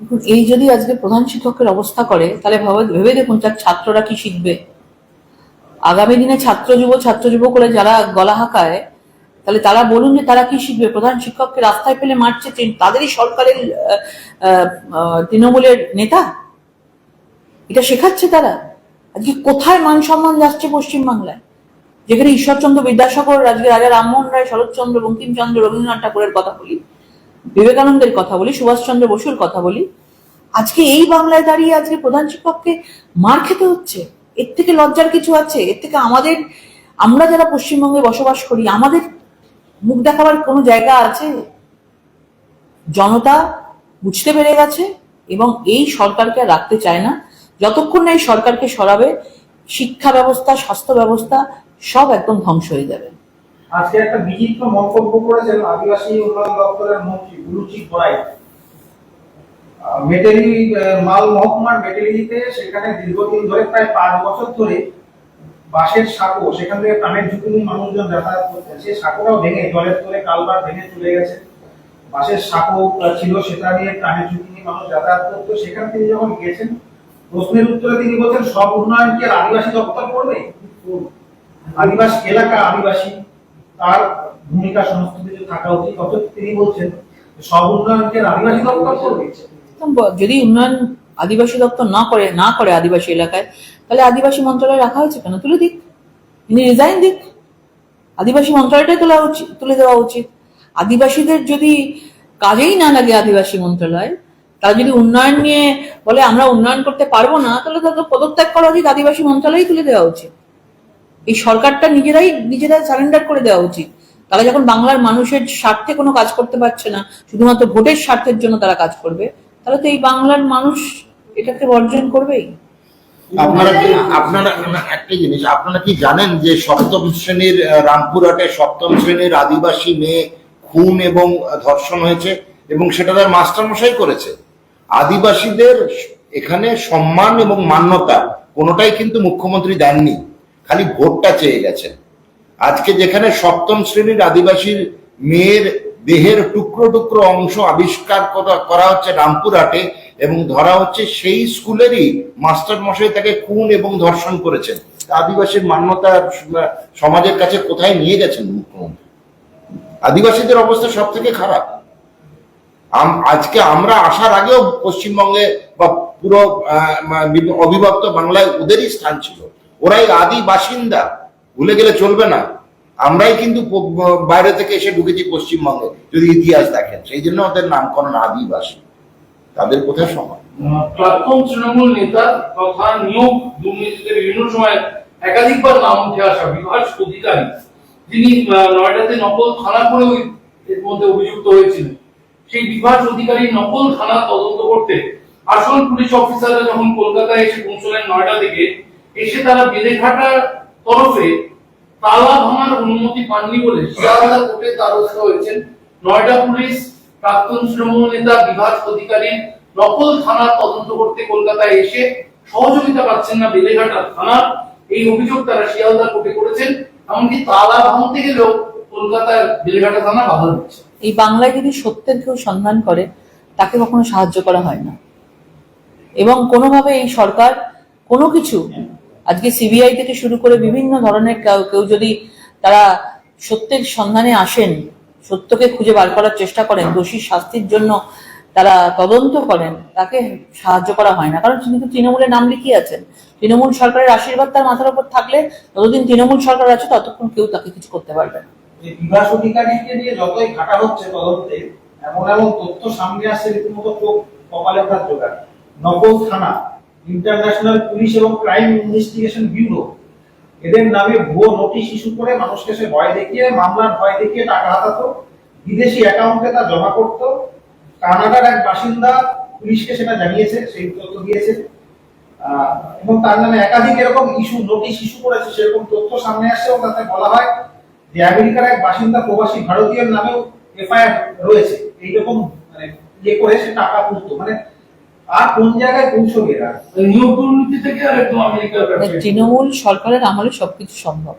দেখুন, এই যদি আজকে প্রধান শিক্ষকের অবস্থা করে তাহলে ভাবে- দেখুন তার ছাত্ররা কি শিখবে। আগামী দিনে ছাত্র যুব ছাত্র যুব করে যারা গলা হাঁকায় তাহলে তারা বলুন যে তারা কি শিখবে? প্রধান শিক্ষককে রাস্তায় পেলে মারছে তাদেরই সরকারের তৃণমূলের নেতা? এটা শেখাচ্ছে তারা। আজকে কোথায় মান সম্মান যাচ্ছে পশ্চিমবাংলায়? যেখানে ঈশ্বরচন্দ্র বিদ্যাসাগর আজকে রাজা রামমোহন রায় শরৎচন্দ্র বঙ্কিমচন্দ্র রবীন্দ্রনাথ ঠাকুরের কথা বলি। বিবেকানন্দের কথা বলি, সুভাষচন্দ্র বসুর কথা বলি, আজকে এই বাংলায় দাঁড়িয়ে আজকে প্রধান শিক্ষককে মার খেতে হচ্ছে। এর থেকে লজ্জার কিছু আছে? এর থেকে আমাদের, আমরা যারা পশ্চিমবঙ্গে বসবাস করি, আমাদের মুখ দেখাবার কোনো জায়গা আছে? জনতা বুঝতে পেরে গেছে এবং এই সরকারকে রাখতে চায় না। যতক্ষণ না এই সরকারকে সরাবে, শিক্ষা ব্যবস্থা, স্বাস্থ্য ব্যবস্থা সব একদম ধ্বংস হয়ে যাবে। আজকে একটা বিচিত্র মন্তব্য করেছেন আদিবাসী উন্নয়ন দপ্তরের মন্ত্রী গুরুচি আহ, মেটেলি মাল মহকুমার মেটেলিতে সেখানে দীর্ঘদিন ধরে প্রায় পাঁচ বছর ধরে বাঁশের সাঁকো সেখান থেকে প্রাণের ঝুঁকি নিয়ে মানুষজন যাতায়াত করতেন। সেই সাঁকোটাও ভেঙে জলের তলে কালবার ভেঙে চলে গেছে। বাঁশের সাঁকো ছিল সেটা নিয়ে প্রাণের ঝুঁকি নিয়ে মানুষ যাতায়াত করতো। সেখান থেকে যখন গেছেন প্রশ্নের উত্তরে তিনি বলছেন সব উন্নয়ন কি আদিবাসী দপ্তর করবে? আদিবাসী এলাকা আদিবাসী। তার ভূমিকা সমস্ত থাকা উচিত। অথচ তিনি বলছেন সব উন্নয়নকে আদিবাসী দপ্তর করবে যদি উন্নয়ন আদিবাসী দপ্তর না করে না করে আদিবাসী এলাকায়, তাহলে আদিবাসী মন্ত্রণালয় রাখা হয়েছে কেন? তুলে দিক। তিনি রিজাইন দিক। আদিবাসী মন্ত্রণালয়টাই তোলা উচিত, তুলে দেওয়া উচিত। আদিবাসীদের যদি কাজেই না লাগে আদিবাসী মন্ত্রণালয়, তারা যদি উন্নয়ন নিয়ে বলে আমরা উন্নয়ন করতে পারব না, তাহলে তাদের পদত্যাগ করা উচিত। আদিবাসী মন্ত্রণালয় তুলে দেওয়া উচিত। এই সরকারটা নিজেরাই নিজেরাই সারেন্ডার করে দেওয়া উচিত। তারা যখন বাংলার মানুষের স্বার্থে কোনো কাজ করতে পারছে না, শুধুমাত্র ভোটের স্বার্থের জন্য তারা কাজ করবে, তাহলে তো এই বাংলার মানুষ এটাকে বর্জন করবেই। আপনারা কি, আপনারা, একটা জিনিস, আপনারা কি জানেন যে সপ্তম শ্রেণির রামপুরহাটে সপ্তম শ্রেণির আদিবাসী মেয়ে খুন এবং ধর্ষণ হয়েছে এবং সেটা তার মাস্টারমশাই করেছে। আদিবাসীদের এখানে সম্মান এবং মান্যতা কোনোটাই কিন্তু মুখ্যমন্ত্রী দেননি। খালি ভোটটা চেয়ে গেছেন। আজকে যেখানে সপ্তম শ্রেণির আদিবাসীর মেয়ের দেহের টুকরো টুকরো অংশ আবিষ্কার করা- হচ্ছে রামপুরহাটে এবং ধরা হচ্ছে সেই স্কুলেরই মাস্টার মশাই তাকে খুন এবং ধর্ষণ করেছেন। আদিবাসীর মান্যতা সমাজের কাছে কোথায় নিয়ে গেছেন মুখ্যমন্ত্রী? আদিবাসীদের অবস্থা সব থেকে খারাপ আজকে আমরা আসার আগেও পশ্চিমবঙ্গে বা পুরো অবিভক্ত বাংলায় ওদেরই স্থান ছিল। ওরাই আদি বাসিন্দা ভুলে গেলে চলবে না। আমরাই কিন্তু বাইরে থেকে এসে ঢুকেছি পশ্চিমবঙ্গে যদি ইতিহাস দেখেন। সেই জন্য ওদের নামকরণ আদিবাসী তাদের কোথায় আহ, প্রাক্তন তৃণমূল নেতা তথা নিয়োগ বিভিন্ন সময় একাধিকবার নাম উঠে আসা বিভাস অধিকারী যিনি নয়ডাতে নকল থানা করেও এর মধ্যে অভিযুক্ত হয়েছিলেন। সেই বিভাস অধিকারী নকল থানা তদন্ত করতে আসল পুলিশ অফিসাররা যখন কলকাতায় এসে পৌঁছলেন নয়ডা থেকে এসে তারা বেলেঘাটার তরফে তালা ভাঙার অনুমতি পাননি বলে শিয়ালদা কোর্টে দ্বারস্থ হয়েছেন নয়ডা পুলিশ প্রাক্তন তৃণমূল নেতা বিভাস অধিকারী নকল থানা তদন্ত করতে কলকাতায় এসে সহযোগিতা পাচ্ছেন না বেলেঘাটা থানা। এই অভিযোগ তারা শিয়ালদা কোর্টে করেছেন এমনকি তালা ভাঙতে গেলেও কলকাতার বেলেঘাটা থানা বাধা দিচ্ছে। এই বাংলায় যদি সত্যের কেউ সন্ধান করে তাকে কখনো সাহায্য করা হয় না। এবং কোনোভাবে এই সরকার কোনো কিছু আজকে সিবিআই থেকে শুরু করে বিভিন্ন ধরনের কেউ যদি তারা সত্যের সন্ধানে আসেন, সত্যকে খুঁজে বার করার চেষ্টা করেন দোষীর শাস্তির জন্য তারা তদন্ত করেন, তাকে সাহায্য করা হয় না। কারণ তিনি তো তৃণমূলের নাম লিখিয়ে আছেন। তৃণমূল সরকারের আশীর্বাদ তার মাথার উপর থাকলে ততদিন তৃণমূল সরকার আছে, ততক্ষণ কেউ তাকে কিছু করতে পারবে না। নকল থানা ইন্টারন্যাশনাল পুলিশ এবং ক্রাইম ইনভেস্টিগেশন ব্যুরো এদের নামে ভুয়ো নোটিশ ইস্যু করে মানুষকে সে ভয় দেখিয়ে, মামলার ভয় দেখিয়ে টাকা হাতাতো। বিদেশি অ্যাকাউন্টে তা জমা করতো। কানাডার এক বাসিন্দা পুলিশকে সেটা জানিয়েছে, সেই তথ্য দিয়েছে। এবং তার নামে একাধিক এরকম ইস্যু, নোটিশ ইস্যু করেছে, সেরকম তথ্য সামনে আসছে এবং তাতে বলা হয় যে আমেরিকার এক বাসিন্দা প্রবাসী ভারতীয়ের নামেও এফআইআর রয়েছে। এইরকম মানে ইয়ে করে সে টাকা তুলতো। মানে আর কোন জায়গায় পৌঁছবে নিয়োগ থেকে আর একদম আমেরিকার মানে তৃণমূল সরকারের আমলে সবকিছু সম্ভব।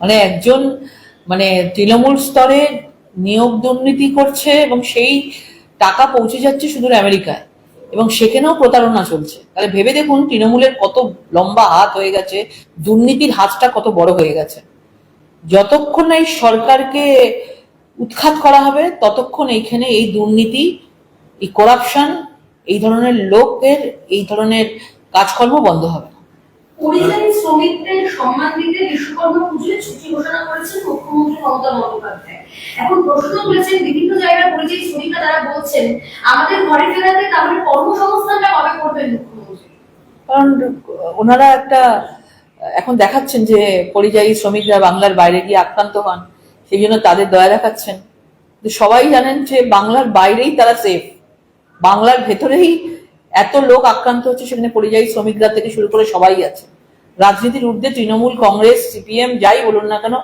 মানে একজন মানে তৃণমূল স্তরে নিয়োগ দুর্নীতি করছে এবং সেই টাকা পৌঁছে যাচ্ছে সুদূর আমেরিকায়। এবং সেখানেও প্রতারণা চলছে। তাহলে ভেবে দেখুন তৃণমূলের কত লম্বা হাত হয়ে গেছে দুর্নীতির হাতটা কত বড় হয়ে গেছে। যতক্ষণ না এই সরকারকে উৎখাত করা হবে ততক্ষণ এইখানে এই দুর্নীতি এই করাপশন এই ধরনের লোকের এই ধরনের কাজকর্ম বন্ধ হবে না। পরিযায়ী শ্রমিকদের সম্মান দিতে বিশ্বকর্মা পুজোয় ছুটি ঘোষণা করেছেন মুখ্যমন্ত্রী মমতা বন্দ্যোপাধ্যায়। এখন প্রশ্ন তুলেছেন বিভিন্ন জায়গায় পরিযায়ী শ্রমিকরা তারা বলছেন আমাদের ঘরে ফেরাতে তাহলে কর্মসংস্থানটা কবে করবেন মুখ্যমন্ত্রী? কারণ ওনারা একটা এখন দেখাচ্ছেন যে পরিযায়ী শ্রমিকরা বাংলার বাইরে গিয়ে আক্রান্ত হন সেই জন্য তাদের দয়া দেখাচ্ছেন। সবাই জানেন যে বাংলার বাইরেই তারা সেফ বাংলার ভেতরেই এত লোক আক্রান্ত হচ্ছে, সেখানে পরিযায়ী শ্রমিকরা থেকে শুরু করে সবাই আছে। রাজনীতির ঊর্ধ্বে তৃণমূল, কংগ্রেস, সিপিএম, যাই বলুন না কেন,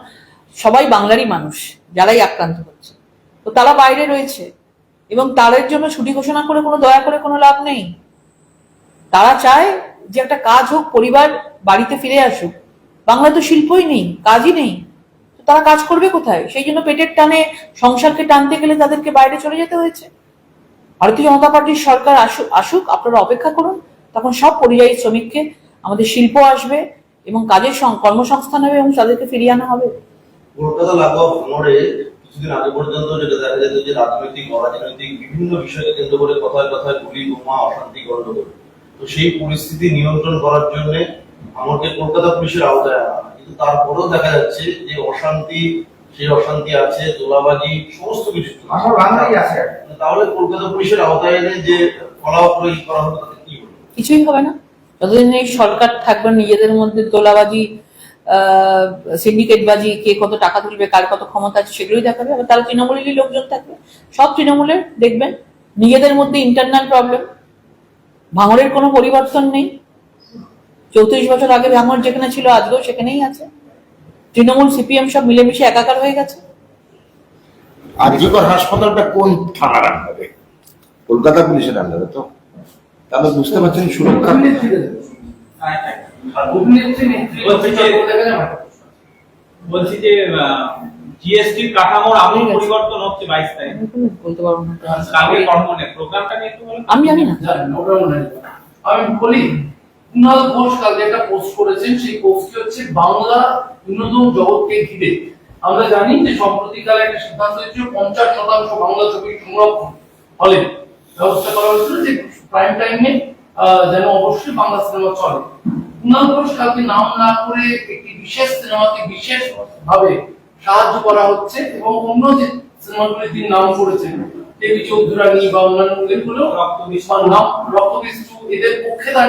সবাই বাংলারই মানুষ, যারাই আক্রান্ত হচ্ছে। তো তারা বাইরে রয়েছে, এবং তাদের জন্য ছুটি ঘোষণা করে কোনো দয়া করে কোনো লাভ নেই। তারা চায় যে একটা কাজ হোক, পরিবার বাড়িতে ফিরে আসুক। বাংলা তো শিল্পই নেই, কাজই নেই। তারা কাজ করবে কোথায়? সেই জন্য পেটের টানে, সংসারকে টানতে গেলে তাদেরকে বাইরে চলে যেতে হয়েছে। ভারতীয় জনতা পার্টির সরকার আসুক আসুক, আপনারা অপেক্ষা করুন। তখন সব পরিযায়ী শ্রমিককে আমাদের শিল্প আসবে এবং কাজের কর্মসংস্থান হবে এবং তাদেরকে ফিরিয়ে আনা হবে। কলকাতা পুলিশের আওতায় আনা। কিন্তু তারপরেও দেখা যাচ্ছে যে অশান্তি সেই অশান্তি আছে তোলাবাজি সমস্ত কিছু। আমার আছে তাহলে কলকাতা পুলিশের আওতায় এনে যে ফলাফল করা হবে তাতে কি হবে কিছুই হবে না। যতদিন এই সরকার থাকবে নিজেদের মধ্যে তোলাবাজি সিন্ডিকেটবাজি কে কত টাকা তুলবে কার কত ক্ষমতা আছে সেগুলোই দেখাবে আবার তারা তৃণমূলেরই লোকজন থাকবে। সব তৃণমূলের দেখবেন। নিজেদের মধ্যে ইন্টারনাল প্রবলেম ভাঙরের কোনো পরিবর্তন নেই। চৌত্রিশ বছর আগে ভাঙর যেখানে ছিল আজকেও সেখানেই আছে। তৃণমূল সিপিএম সব মিলেমিশে একাকার হয়ে গেছে? আরজিকর হাসপাতালটা কোন থানার আন্ডারে? কলকাতা পুলিশের আন্ডারে তো। তাহলে বুঝতে পারছেন সুরক্ষা। বলছি যে- দেখা যাবে জিএসটি কাঠামোর আমূল পরিবর্তন হচ্ছে বাইশ তারিখ। বলতে পারব না। কালকে কর্মনে প্রোগ্রামটা নিয়ে একটু আমি জানি না। মনে। আমি বলি কুণাল ঘোষ কালকে একটা পোস্ট করেছেন সেই পোস্টটি হচ্ছে বাংলা বিনোদন জগৎকে ঘিরে। আমরা জানি যে সম্প্রতিকালে একটা সিদ্ধান্ত হয়েছিল পঞ্চাশ শতাংশ বাংলা ছবির সংরক্ষণ হলে ব্যবস্থা করা হয়েছিল যে প্রাইম টাইমে যেন অবশ্যই বাংলা সিনেমা চলে। কুণাল ঘোষ কালকে নাম না করে একটি বিশেষ সিনেমাকে বিশেষ ভাবে সাহায্য করা হচ্ছে এবং অন্য যে সিনেমাগুলি তিনি নাম করেছেন দেবী চৌধুরানী বা অন্যান্য এগুলো রক্ত নাম রক্তবিষ্টু এদের পক্ষে